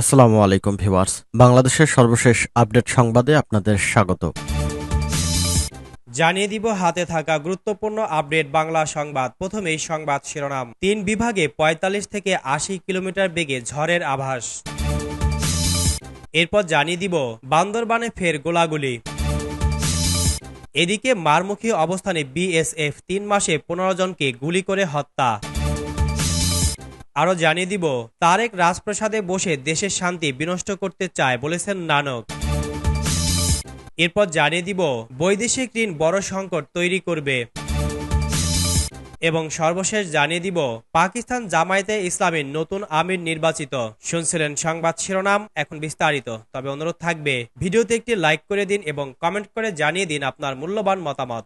আসসালামু আলাইকুম ভিউয়ার্স। বাংলাদেশের সর্বশেষ আপডেট সংবাদে আপনাদের স্বাগত। জানিয়ে দিব হাতে থাকা গুরুত্বপূর্ণ আপডেট বাংলা সংবাদ। প্রথমেই সংবাদ শিরোনাম। তিন বিভাগে ৪৫ থেকে আশি কিলোমিটার বেগে ঝড়ের আভাস। এরপর জানিয়ে দিব বান্দরবানে ফের গোলাগুলি। এদিকে মারমুখী অবস্থানে বিএসএফ তিন মাসে পনেরো জনকে গুলি করে হত্যা। আরও জানিয়ে দিব, তারেক রাজপ্রাসাদে বসে দেশের শান্তি বিনষ্ট করতে চায় বলেছেন নানক। এরপর জানিয়ে দিব, বৈদেশিক ঋণ বড় সংকট তৈরি করবে। এবং সর্বশেষ জানিয়ে দিব, পাকিস্তান জামায়াতে ইসলামের নতুন আমির নির্বাচিত। শুনছিলেন সংবাদ শিরোনাম, এখন বিস্তারিত। তবে অনুরোধ থাকবে, ভিডিওতে একটি লাইক করে দিন এবং কমেন্ট করে জানিয়ে দিন আপনার মূল্যবান মতামত।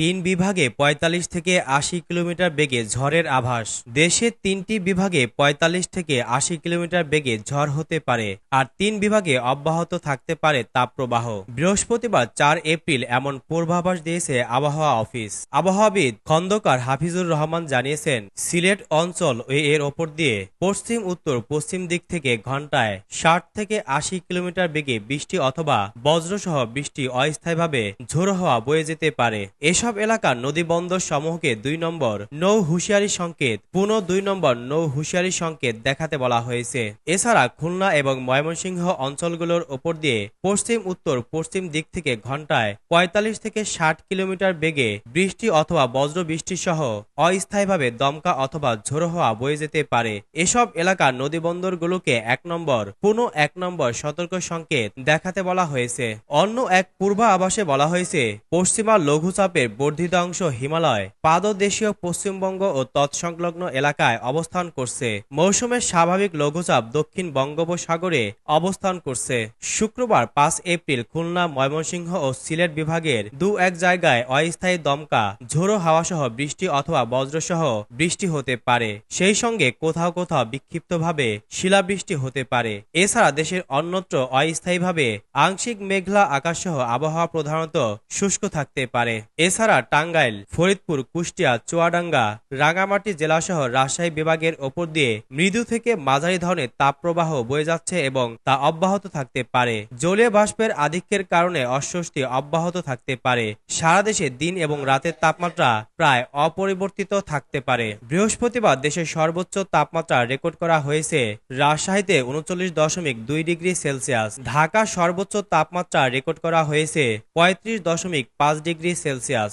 তিন বিভাগে ৪৫ থেকে আশি কিলোমিটার বেগে ঝড়ের আভাস। দেশের তিনটি বিভাগে ৪৫ থেকে আশি কিলোমিটার বেগে ঝড় হতে পারে আর তিন বিভাগে অব্যাহত থাকতে পারে তাপপ্রবাহ। বৃহস্পতিবার চার এপ্রিল এমন পূর্বাভাস দিয়েছে আবহাওয়া অফিস। আবহাওয়াবিদ খন্দকার হাফিজুর রহমান জানিয়েছেন, সিলেট অঞ্চল এর ওপর দিয়ে পশ্চিম, উত্তর, পশ্চিম দিক থেকে ঘন্টায় ষাট থেকে আশি কিলোমিটার বেগে বৃষ্টি অথবা বজ্রসহ বৃষ্টি অস্থায়ীভাবে ঝোড়ো হওয়া বয়ে যেতে পারে। এসব এলাকার নদী বন্দর সমূহকে দুই নম্বর নৌ হুঁশিয়ারি সংকেত, পুনঃ দুই নম্বর নৌ হুঁশিয়ারি সংকেত দেখাতে বলা হয়েছে। এছাড়া খুলনা এবং ময়মনসিংহ অঞ্চলগুলোর ওপর দিয়ে পশ্চিম, উত্তর, পশ্চিম দিক থেকে ঘন্টায় ৪৫ থেকে ষাট কিলোমিটার বেগে বৃষ্টি অথবা বজ্র বৃষ্টি সহ অস্থায়ীভাবে দমকা অথবা ঝোড়ো হওয়া বয়ে যেতে পারে। এসব এলাকার নদী বন্দরগুলোকে এক নম্বর, পুনঃ এক নম্বর সতর্ক সংকেত দেখাতে বলা হয়েছে। অন্য এক পূর্বাভাসে বলা হয়েছে, পশ্চিমা লঘুচাপের বর্ধিত অংশ হিমালয়, পাদদেশীয় পশ্চিমবঙ্গ ও তৎসংলগ্ন এলাকায় অবস্থান করছে। মৌসুমের স্বাভাবিক লঘুচাপ দক্ষিণ বঙ্গোপসাগরে অবস্থান করছে। শুক্রবার পাঁচ এপ্রিল খুলনা, ময়মনসিংহ ও সিলেট বিভাগের দু এক জায়গায় অস্থায়ী দমকা, ঝোড়ো হাওয়াসহ বৃষ্টি অথবা বজ্রসহ বৃষ্টি হতে পারে। সেই সঙ্গে কোথাও কোথাও বিক্ষিপ্তভাবে শিলাবৃষ্টি হতে পারে। এছাড়া দেশের অন্যত্র অস্থায়ীভাবে আংশিক মেঘলা আকাশসহ আবহাওয়া প্রধানত শুষ্ক থাকতে পারে। এছাড়া টাঙ্গাইল, ফরিদপুর, কুষ্টিয়া, চুয়াডাঙ্গা রাঙামাটি জেলাসহ রাজশাহী বিভাগের ওপর দিয়ে মৃদু থেকে মাঝারি ধরনের তাপপ্রবাহ বয়ে যাচ্ছে এবং তা অব্যাহত থাকতে পারে। জলীয় বাষ্পের আধিক্যের কারণে অস্বস্তি অব্যাহত থাকতে পারে। সারা দেশে দিন এবং রাতের তাপমাত্রা প্রায় অপরিবর্তিত থাকতে পারে। বৃহস্পতিবার দেশের সর্বোচ্চ তাপমাত্রা রেকর্ড করা হয়েছে রাজশাহীতে উনচল্লিশ দশমিক দুই ডিগ্রি সেলসিয়াস। ঢাকা সর্বোচ্চ তাপমাত্রা রেকর্ড করা হয়েছে পঁয়ত্রিশ দশমিক পাঁচ ডিগ্রি সেলসিয়াস।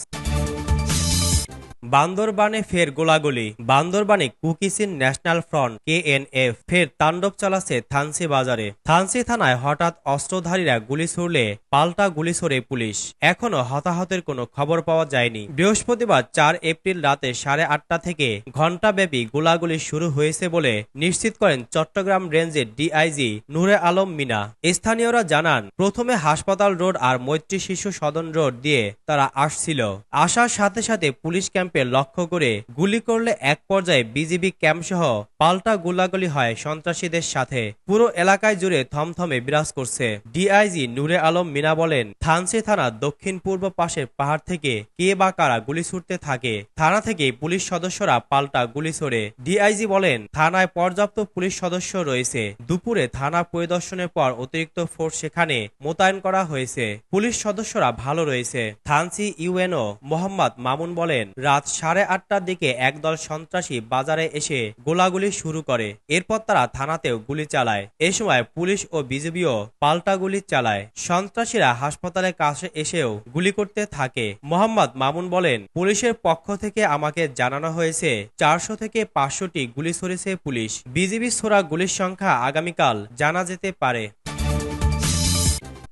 বান্দরবানে ফের গোলাগুলি। বান্দরবানে কুকিসিন ন্যাশনাল ফ্রন্ট, কেএনএফ, ফের তাণ্ডব চালাচ্ছে থানসি বাজারে। থানসি থানায় হঠাৎ অস্ত্রধারীরা গুলি ছুড়লে পাল্টা গুলি ছড়ে পুলিশ। এখনও হতাহতের কোনো খবর পাওয়া যায়নি। বৃহস্পতিবার চার এপ্রিল রাতে সাড়ে আটটা থেকে ঘণ্টাব্যাপী গোলাগুলি শুরু হয়েছে বলে নিশ্চিত করেন চট্টগ্রাম রেঞ্জের ডিআইজি নূরে আলম মিনা। স্থানীয়রা জানান, প্রথমে হাসপাতাল রোড আর মৈত্রী শিশু সদন রোড দিয়ে তারা আসছিল। আসার সাথে সাথে পুলিশ ক্যাম্পে লক্ষ্য করে গুলি করলে এক পর্যায়ে বিজিবি ক্যাম্প সহ পাল্টা গোলাগুলি হয় সন্ত্রাসীদের সাথে। পুরো এলাকায় জুড়ে থমথমে বিরাজ করছে। ডিআইজি নূরে আলম মিনা বলেন থানসি থানা দক্ষিণ পূর্ব পাশের পাহাড় থেকে কে বা কারা গুলি ছুটতে থাকে, থানা থেকে পুলিশ সদস্যরা পাল্টা গুলি ছোড়ে। ডিআইজি বলেন, থানায় পর্যাপ্ত পুলিশ সদস্য রয়েছে। দুপুরে থানা পরিদর্শনের পর অতিরিক্ত ফোর্স সেখানে মোতায়েন করা হয়েছে। পুলিশ সদস্যরা ভালো রয়েছে। থানসি ইউএনও মোহাম্মদ মামুন বলেন, রাত সাড়ে আটটার দিকে একদল সন্ত্রাসী বাজারে এসে গোলাগুলি শুরু করে। এরপর তারা থানাতেও গুলি চালায়। এ সময় পুলিশ ও বিজিবিও পাল্টা গুলি চালায়। সন্ত্রাসীরা হাসপাতালের কাছে এসেও গুলি করতে থাকে। মোহাম্মদ মামুন বলেন, পুলিশের পক্ষ থেকে আমাকে জানানো হয়েছে, চারশো থেকে পাঁচশোটি গুলি ছড়েছে পুলিশ। বিজিবি ছোড়া গুলির সংখ্যা আগামীকাল জানা যেতে পারে।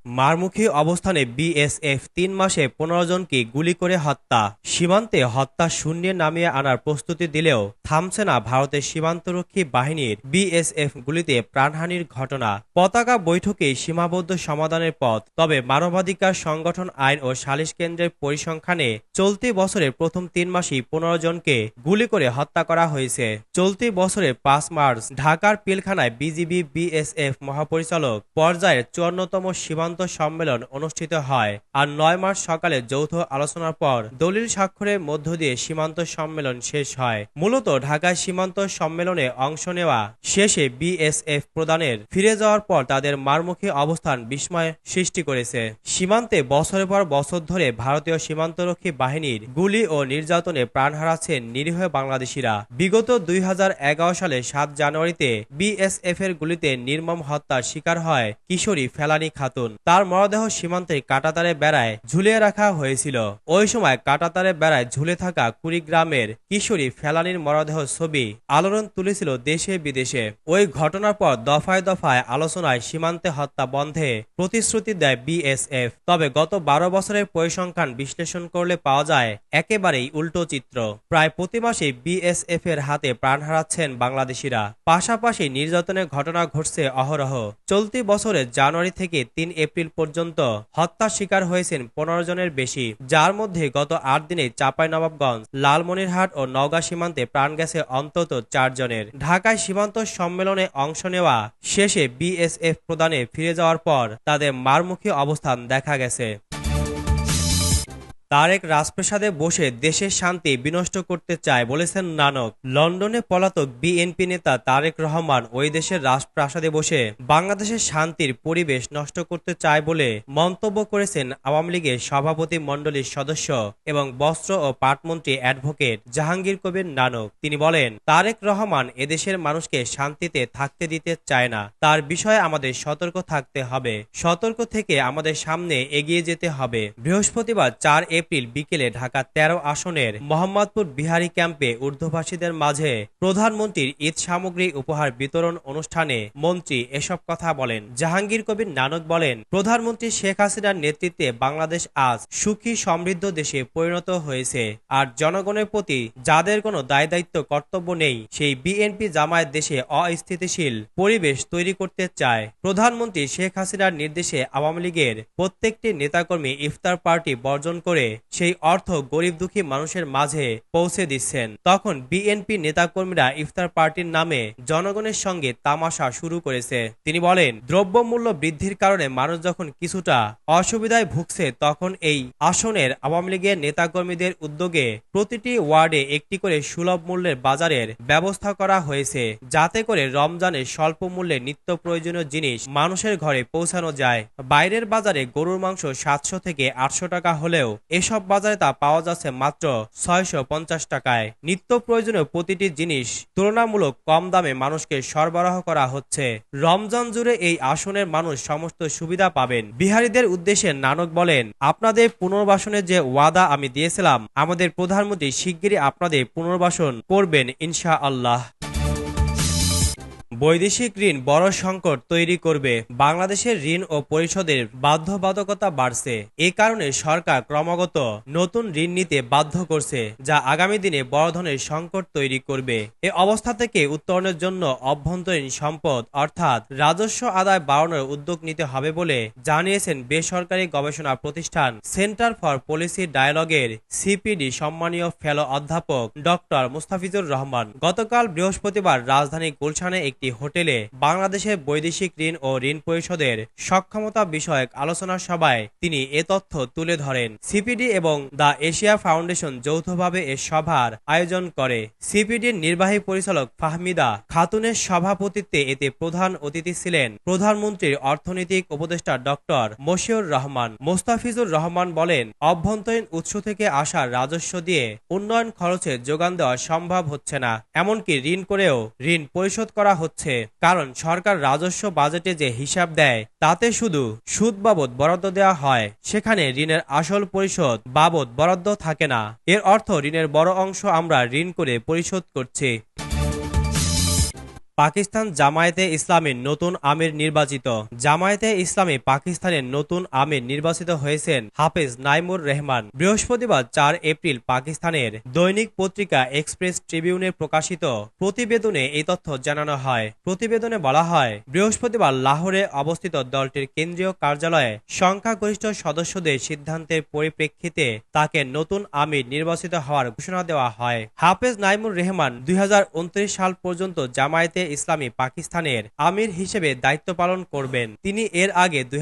মারমুখী অবস্থানে বিএসএফ তিন মাসে পনেরো জনকে গুলি করে হত্যা। সীমান্তে হত্যা শূন্যে নামিয়ে আনার প্রস্তুতি দিলেও থামছে না ভারতের সীমান্তরক্ষী বাহিনীর বিএসএফ গুলিতে প্রাণহানির ঘটনা। পতাকা বৈঠকে সীমাবদ্ধ সমাধানের পথ, তবে মানবাধিকার সংগঠন আইন ও সালিশ কেন্দ্রের পরিসংখ্যানে চলতি বছরের প্রথম তিন মাসেই পনেরো জনকে গুলি করে হত্যা করা হয়েছে। চলতি বছরের পাঁচ মার্চ ঢাকার পিলখানায় বিজিবি বিএসএফ মহাপরিচালক পর্যায়ের চুয়ান্নতম সীমান্ত সীমান্ত সম্মেলন অনুষ্ঠিত হয় আর নয় মার্চ সকালে যৌথ আলোচনার পর দলিল স্বাক্ষরের মধ্য দিয়ে সীমান্ত সম্মেলন শেষ হয়। মূলত ঢাকায় সীমান্ত সম্মেলনে অংশ নেওয়া, শেষে বিএসএফ প্রদানের ফিরে যাওয়ার পর তাদের মারমুখী অবস্থান বিস্ময় সৃষ্টি করেছে। সীমান্তে বছরের পর বছর ধরে ভারতীয় সীমান্তরক্ষী বাহিনীর গুলি ও নির্যাতনে প্রাণ হারাচ্ছেন নিরীহ বাংলাদেশিরা। বিগত দুই হাজার এগারো সালে সাত জানুয়ারিতে বিএসএফ এর গুলিতে নির্মম হত্যার শিকার হয় কিশোরী ফেলানি খাতুন। তার মরদেহ সীমান্তে কাটাতারে বেড়ায় ঝুলিয়ে রাখা হয়েছিল। ওই সময় কাটাতারে বেড়ায় ঝুলে থাকা কুড়িগ্রামের কিশোরী ফেলানির মরদেহ ছবি আলোড়ন তুলেছিল দেশে বিদেশে। ওই ঘটনার পর দফায় দফায় আলোচনায় সীমান্তে হত্যা বন্ধে প্রতিশ্রুতি দেয় বিএসএফ। তবে গত বারো বছরের পরিসংখ্যান বিশ্লেষণ করলে পাওয়া যায়, একেবারেই উল্টো চিত্র। প্রায় প্রতি মাসে বিএসএফ এর হাতে প্রাণ হারাচ্ছেন বাংলাদেশিরা। পাশাপাশি নির্যাতনের ঘটনা ঘটছে অহরহ। চলতি বছরের জানুয়ারি থেকে তিন এপ্রিল পর্যন্ত হত্যা শিকার হয়েছেন পনেরো জনের বেশি। যার মধ্যে গত আট দিনে নবাবগঞ্জ লালমনিরহাট ও নওগাঁ সীমান্তে প্রাণ গেছে অন্তত চারজনের ঢাকায় সীমান্ত সম্মেলনে অংশ নেওয়া শেষে বিএসএফ প্রদানে ফিরে যাওয়ার পর তাদের মারমুখী অবস্থান দেখা গেছে। তারেক রাজপ্রাসাদে বসে দেশের শান্তি বিনষ্ট করতে চায় বলেছেন নানক। লন্ডনে পলাতক বিএনপি নেতা তারেক রহমান ওই দেশের রাজপ্রাসাদে বসে বাংলাদেশের শান্তির পরিবেশ নষ্ট করতে চায় বলে মন্তব্য করেছেন আওয়ামী লীগের সভাপতি মণ্ডলীর সদস্য এবং বস্ত্র ও পাটমন্ত্রী অ্যাডভোকেট জাহাঙ্গীর কবির নানক। তিনি বলেন, তারেক রহমান এদেশের মানুষকে শান্তিতে থাকতে দিতে চায় না। তার বিষয়ে আমাদের সতর্ক থাকতে হবে। সতর্ক থেকে আমাদের সামনে এগিয়ে যেতে হবে। বৃহস্পতিবার চার এপ্রিল বিকেলে ঢাকা তেরো আসনের মোহাম্মদপুর বিহারি ক্যাম্পে ঊর্ধ্বভাষীদের মাঝে প্রধানমন্ত্রীর ঈদ সামগ্রী উপহার বিতরণ অনুষ্ঠানে মন্ত্রী এসব কথা বলেন। জাহাঙ্গীর কবির নানক বলেন, প্রধানমন্ত্রী শেখ হাসিনার নেতৃত্বে বাংলাদেশ আজ সুখী সমৃদ্ধ দেশে পরিণত হয়েছে। আর জনগণের প্রতি যাদের কোনো দায় দায়িত্ব, কর্তব্য নেই, সেই বিএনপি জামায়াত দেশে অস্থিতিশীল পরিবেশ তৈরি করতে চায়। প্রধানমন্ত্রী শেখ হাসিনার নির্দেশে আওয়ামী লীগের প্রত্যেকটি নেতাকর্মী ইফতার পার্টি বর্জন করে সেই অর্থ গরিব দুঃখী মানুষের মাঝে পৌঁছে দিচ্ছেন। তখন বিএনপি নেতাকর্মীরা ইফতার পার্টির নামে জনগণের সঙ্গে তামাশা শুরু করেছে। তিনি বলেন, দ্রব্যমূল্য বৃদ্ধির কারণে মানুষ যখন কিছুটা অসুবিধায় ভুগছে, তখন এই আসনের আওয়ামী লীগের নেতাকর্মীদের উদ্যোগে প্রতিটি ওয়ার্ডে একটি করে সুলভ মূল্যের বাজারের ব্যবস্থা করা হয়েছে। যাতে করে রমজানে স্বল্প মূল্যে নিত্য প্রয়োজনীয় জিনিস মানুষের ঘরে পৌঁছানো যায়। বাইরের বাজারে গরুর মাংস সাতশো থেকে আটশো টাকা হলেও এসব বাজারে তা পাওয়া যাচ্ছে মাত্র ছয়শো পঞ্চাশ টাকায়। নিত্য প্রয়োজনীয় প্রতিটি জিনিস তুলনামূলক কম দামে মানুষকে সরবরাহ করা হচ্ছে। রমজান জুড়ে এই আসনের মানুষ সমস্ত সুবিধা পাবেন। বিহারীদের উদ্দেশ্যে নানক বলেন, আপনাদের পুনর্বাসনের যে ওয়াদা আমি দিয়েছিলাম, আমাদের প্রধানমন্ত্রী শিগগিরই আপনাদের পুনর্বাসন করবেন ইনশা আল্লাহ বৈদেশিক ঋণ বড় সংকট তৈরি করবে। বাংলাদেশের ঋণ ও পরিশোধের বাধ্যবাধকতা বাড়ছে। এ কারণে সরকার ক্রমাগত নতুন ঋণ নিতে বাধ্য করছে, যা আগামী দিনে বড় ধরনের সংকট তৈরি করবে। এ অবস্থা থেকে উত্তরণের জন্য অভ্যন্তরীণ সম্পদ, অর্থাৎ রাজস্ব আদায় বাড়ানোর উদ্যোগ নিতে হবে বলে জানিয়েছেন বেসরকারি গবেষণা প্রতিষ্ঠান সেন্টার ফর পলিসি ডায়ালগের সিপিডি সম্মানীয় ফেলো অধ্যাপক ডক্টর মুস্তাফিজুর রহমান। গতকাল বৃহস্পতিবার রাজধানী গুলশানে একটি হোটেলে বাংলাদেশের বৈদেশিক ঋণ ও ঋণ পরিশোধের সক্ষমতা বিষয়ক আলোচনা সভায় তিনি এ তথ্য তুলে ধরেন। সিপিডি এবং দ্য এশিয়া ফাউন্ডেশন যৌথভাবে এ সভার আয়োজন করে। সিপিডির নির্বাহী পরিচালক ফাহমিদা খাতুনের সভাপতিত্বে এতে প্রধান অতিথি ছিলেন প্রধানমন্ত্রীর অর্থনৈতিক উপদেষ্টা ডক্টর মশিউর রহমান। মোস্তাফিজুর রহমান বলেন, অভ্যন্তরীণ উৎস থেকে আসা রাজস্ব দিয়ে উন্নয়ন খরচে যোগান দেওয়া সম্ভব হচ্ছে না। এমনকি ঋণ করেও ঋণ পরিশোধ করা হচ্ছে কারণ সরকার রাজস্ব বাজেটে যে হিসাব দেয়, তাতে শুধু সুদ বাবদ বরাদ্দ দেওয়া হয়, সেখানে ঋণের আসল পরিশোধ বাবদ বরাদ্দ থাকে না। এর অর্থ ঋণের বড় অংশ আমরা ঋণ করে পরিশোধ করছি। পাকিস্তান জামায়াতে ইসলামের নতুন আমির নির্বাচিত। জামায়াতে ইসলামী পাকিস্তানের নতুন আমির নির্বাচিত হয়েছেন হাফেজ নাইমুর রহমান। বৃহস্পতিবার চার এপ্রিল পাকিস্তানের দৈনিক পত্রিকা এক্সপ্রেস ট্রিবিউনে প্রকাশিত প্রতিবেদনে এই তথ্য জানানো হয়। প্রতিবেদনে বলা হয়, বৃহস্পতিবার লাহোরে অবস্থিত দলটির কেন্দ্রীয় কার্যালয়ে সংখ্যাগরিষ্ঠ সদস্যদের সিদ্ধান্তের পরিপ্রেক্ষিতে তাকে নতুন আমির নির্বাচিত হওয়ার ঘোষণা দেওয়া হয়। হাফেজ নাইমুর রহমান দুই হাজার উনত্রিশ সাল পর্যন্ত জামায়াতে ইসলামী পাকিস্তানের আমির হিসেবে দায়িত্ব পালন করবেন। তিনি এর আগে দুই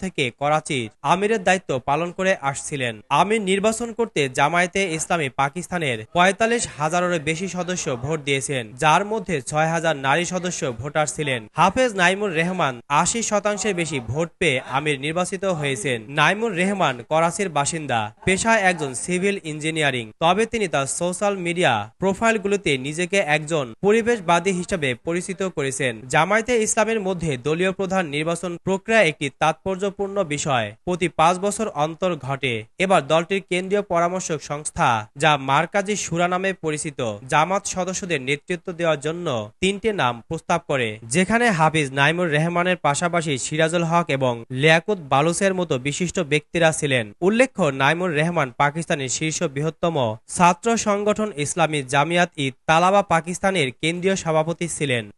থেকে করাচির আমিরের দায়িত্ব পালন করে আসছিলেন। আমির নির্বাচন করতে জামায়াতে ইসলামী পাকিস্তানের পঁয়তাল্লিশ হাজারেরও বেশি সদস্য ভোট দিয়েছেন যার মধ্যে ছয় হাজার নারী সদস্য ভোটার ছিলেন। হাফেজ নাইমুর রহমান আশি শতাংশের বেশি ভোট পেয়ে আমির নির্বাচিত হয়েছেন। নাইমুর রহমান করাচির বাসিন্দা, পেশায় একজন সিভিল ইঞ্জিনিয়ারিং। তবে তিনি তার সোশ্যাল মিডিয়া প্রোফাইলগুলোতে নিজেকে একজন পরিবেশবাদী হিসেবে পরিচিত করেছেন। জামায়াতে ইসলামের মধ্যে দলীয় প্রধান নির্বাচন প্রক্রিয়া একটি তাৎপর্যপূর্ণ বিষয়। প্রতি পাঁচ বছর অন্তর ঘটে। এবার দলটির কেন্দ্রীয় পরামর্শক সংস্থা, যা মার্কাজি সুরা নামে পরিচিত, জামাত সদস্যদের নেতৃত্ব দেওয়ার জন্য তিনটি নাম প্রস্তাব করে। যেখানে হাফিজ নাইমুর রহমানের পাশাপাশি সিরাজুল হক এবং লিয়াকুত বালুসের মতো বিশিষ্ট ব্যক্তিরা ছিলেন। উল্লেখ্য, নাইমুর রহমান পাকিস্তানের শীর্ষ বৃহত্তম ছাত্র সংগঠন ইসলামী জামিয়াত ই তালাবা পাকিস্তানের কেন্দ্রীয় সভাপতি ছিলেন। Helen